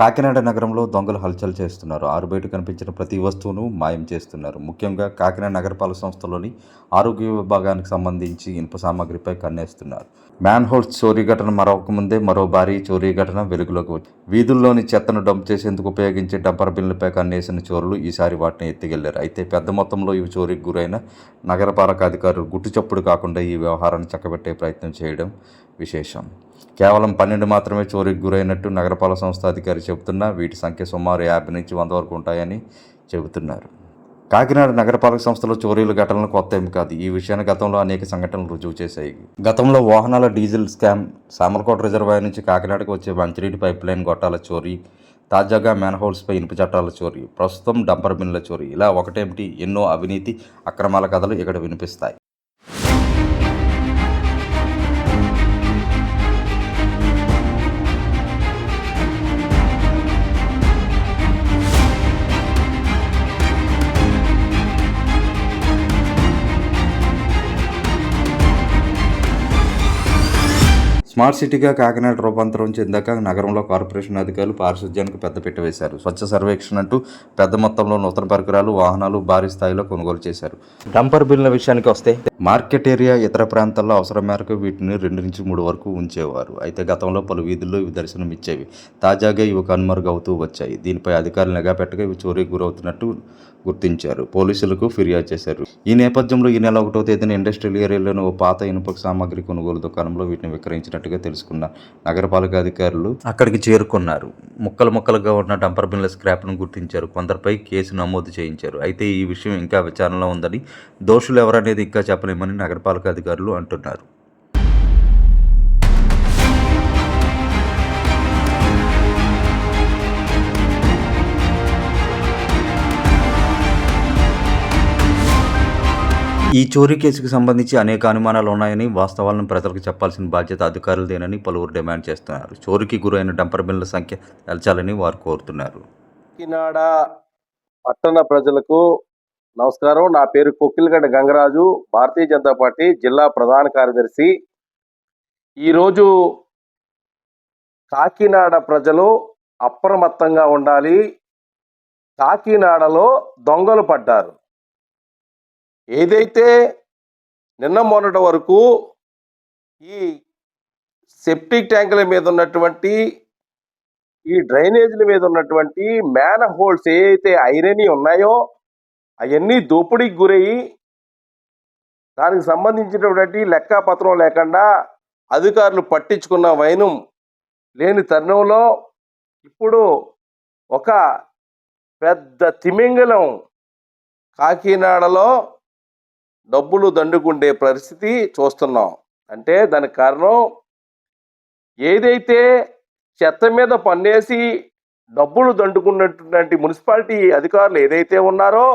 కాకినాడ నగరంలో దొంగలు హల్చల్ చేస్తున్నారు. ఆరు బయట కనిపించిన ప్రతి వస్తువును మాయం చేస్తున్నారు. ముఖ్యంగా కాకినాడ నగరపాలక సంస్థలోని ఆరోగ్య విభాగానికి సంబంధించి ఇనుప సామాగ్రిపై కన్నేస్తున్నారు. మ్యాన్ హోల్స్ చోరీ ఘటన మరొక ముందే మరో భారీ చోరీ ఘటన వెలుగులోకి వచ్చి వీధుల్లోని చెత్తను డంప్ చేసేందుకు ఉపయోగించే డంపర్ బిన్లపై కన్నేసిన చోరులు ఈసారి వాటిని ఎత్తికెళ్ళారు. అయితే పెద్ద మొత్తంలో ఇవి చోరీకి గురైన నగరపాలక అధికారులు గుట్టు చప్పుడు కాకుండా ఈ వ్యవహారాన్ని చక్కబెట్టే ప్రయత్నం చేయడం విశేషం. కేవలం పన్నెండు మాత్రమే చోరీకి గురైనట్టు నగరపాలక సంస్థ అధికారి చెబుతున్నా వీటి సంఖ్య సుమారు యాభై నుంచి వంద వరకు ఉంటాయని చెబుతున్నారు. కాకినాడ నగరపాలక సంస్థలో చోరీల ఘటనలు కొత్త ఏమి కాదు. ఈ విషయాన్ని గతంలో అనేక సంఘటనలు రుజువు చేశాయి. గతంలో వాహనాల డీజిల్ స్కామ్ సామర్కోట రిజర్వాయర్ నుంచి కాకినాడకు వచ్చే మంచినీటి పైప్ లైన్ గొట్టాల చోరీ తాజాగా మ్యాన్హోల్స్పై ఇనుప చట్టాల చోరీ ప్రస్తుతం డంపర్ బిన్ల చోరీ ఇలా ఒకటేమిటి? ఎన్నో అవినీతి అక్రమాల కథలు ఇక్కడ వినిపిస్తాయి. స్మార్ట్ సిటీగా కాకినాడ రూపాంతరం చెందాక నగరంలో కార్పొరేషన్ అధికారులు పారిశుధ్యానికి పెద్దపీట వేశారు. స్వచ్ఛ సర్వేక్షణ అంటూ పెద్ద మొత్తంలో నూతన పరికరాలు వాహనాలు భారీ స్థాయిలో కొనుగోలు చేశారు. డంపర్ బిల్ల విషయానికి వస్తే మార్కెట్ ఏరియా ఇతర ప్రాంతాల్లో అవసరం మేరకు వీటిని రెండు నుంచి మూడు వరకు ఉంచేవారు. అయితే గతంలో పలు వీధుల్లో ఇవి దర్శనమిచ్చేవి తాజాగా ఇవి కనుమరుగవుతూ వచ్చాయి. దీనిపై అధికారులు నిఘా పెట్టగా ఇవి చోరీకి గురవుతున్నట్టు గుర్తించారు. పోలీసులకు ఫిర్యాదు చేశారు. ఈ నేపథ్యంలో ఈ నెల ఒకటో తేదీన ఇండస్ట్రియల్ ఏరియాలోని ఓ పాత ఇనుప సామాగ్రి కొనుగోలు దుకాణంలో వీటిని విక్రయించినట్టుగా తెలుసుకున్న. నగరపాలక అధికారులు అక్కడికి చేరుకున్నారు. ముక్కలు ముక్కలుగా ఉన్న డంపర్ బిన్ల స్క్రాప్ను గుర్తించారు. కొందరిపై కేసు నమోదు చేయించారు. అయితే ఈ విషయం ఇంకా విచారణలో ఉందని దోషులు ఎవరనేది ఇంకా చెప్పలేమని నగరపాలక అధికారులు అంటున్నారు. ఈ చోరీ కేసుకు సంబంధించి అనేక అనుమానాలు ఉన్నాయని వాస్తవాలను ప్రజలకు చెప్పాల్సిన బాధ్యత అధికారులదేనని పలువురు డిమాండ్ చేస్తున్నారు. చోరీకి గురైన డంపర్ బిన్ల సంఖ్య తెలచాలని వారు కోరుతున్నారు. కాకినాడ పట్టణ ప్రజలకు నమస్కారం. నా పేరు కొక్కిలగడ్డ గంగరాజు. భారతీయ జనతా పార్టీ జిల్లా ప్రధాన కార్యదర్శి. ఈరోజు కాకినాడ ప్రజలు అప్రమత్తంగా ఉండాలి. కాకినాడలో దొంగలు పడ్డారు. ఏదైతే నిన్న మొన్నటి వరకు ఈ సెప్టిక్ ట్యాంకుల మీద ఉన్నటువంటి ఈ డ్రైనేజీల మీద ఉన్నటువంటి మ్యాన్ హోల్స్ ఏవైతే ఐరన్ ఉన్నాయో అవన్నీ దోపిడీకి గురయ్యి దానికి సంబంధించినటువంటి లెక్కాపత్రం లేకుండా అధికారులు పట్టించుకున్న వైనం లేని తరుణంలో ఇప్పుడు ఒక పెద్ద తిమింగలం కాకినాడలో డబ్బులు దండుకుండే పరిస్థితి చూస్తున్నాం. అంటే దానికి కారణం ఏదైతే చెత్త మీద పన్నేసి డబ్బులు దండుకున్నటువంటి మున్సిపాలిటీ అధికారులు ఏదైతే ఉన్నారో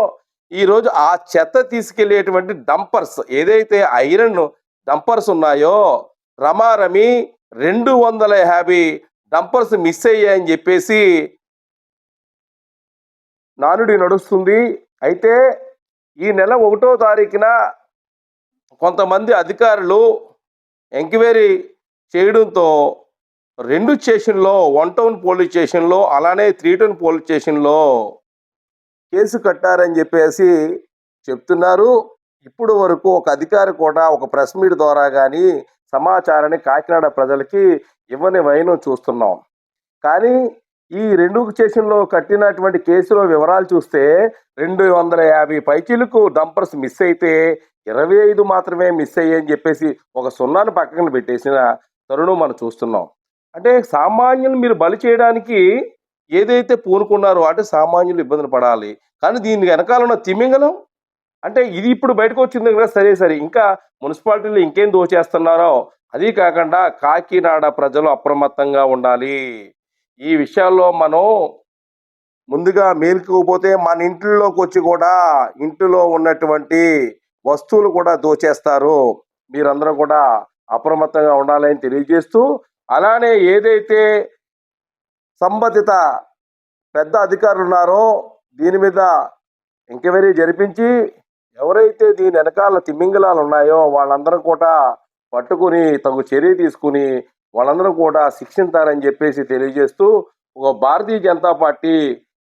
ఈరోజు ఆ చెత్త తీసుకెళ్ళేటువంటి డంపర్స్ ఏదైతే ఐరన్ డంపర్స్ ఉన్నాయో రమారమి రెండు వందల యాభై డంపర్స్ మిస్ అయ్యాయని చెప్పేసి నానుడి నడుస్తుంది. అయితే ఈ నెల ఒకటో తారీఖున కొంతమంది అధికారులు ఎంక్వైరీ చేయడంతో రెండు స్టేషన్లో వన్ టౌన్ పోలీస్ స్టేషన్లో అలానే త్రీ టౌన్ పోలీస్ స్టేషన్లో కేసు కట్టారని చెప్పేసి చెప్తున్నారు. ఇప్పుడు వరకు ఒక అధికారి కూడా ఒక ప్రెస్ మీట్ ద్వారా కానీ సమాచారాన్ని కాకినాడ ప్రజలకి ఇవ్వని వైనం చూస్తున్నాం. కానీ ఈ రెండు స్టేషన్లో కట్టినటువంటి కేసులో వివరాలు చూస్తే రెండు వందల యాభై పైచీలకు డంపర్స్ మిస్ అయితే ఇరవై ఐదు మాత్రమే మిస్ అయ్యాయని చెప్పేసి ఒక సున్నాను పక్కన పెట్టేసిన తరుణం మనం చూస్తున్నాం. అంటే సామాన్యులు మీరు బలి చేయడానికి ఏదైతే పూనుకున్నారో అంటే సామాన్యులు ఇబ్బందులు పడాలి. కానీ దీని వెనకాల ఉన్న తిమింగలం అంటే ఇది ఇప్పుడు బయటకు వచ్చింది కదా సరే సరే ఇంకా మున్సిపాలిటీలు ఇంకేం దోచేస్తున్నారో అది కాకుండా కాకినాడ ప్రజలు అప్రమత్తంగా ఉండాలి. ఈ విషయాల్లో మనం ముందుగా మేలుకోకపోతే మన ఇంట్లోకి వచ్చి కూడా ఇంటిలో ఉన్నటువంటి వస్తువులు కూడా దోచేస్తారు. మీరందరూ కూడా అప్రమత్తంగా ఉండాలని తెలియజేస్తూ అలానే ఏదైతే సంబంధిత పెద్ద అధికారులు ఉన్నారో దీని మీద ఎంక్వైరీ జరిపించి ఎవరైతే దీని వెనకాల తిమ్మింగలాలు ఉన్నాయో వాళ్ళందరూ కూడా పట్టుకుని తగు చర్య తీసుకుని వాళ్ళందరూ కూడా శిక్షించాలని చెప్పేసి తెలియజేస్తూ ఒక భారతీయ జనతా పార్టీ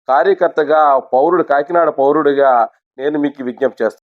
కార్యకర్తగా పౌరుడు కాకినాడ పౌరుడిగా నేను మీకు విజ్ఞప్తి చేస్తాను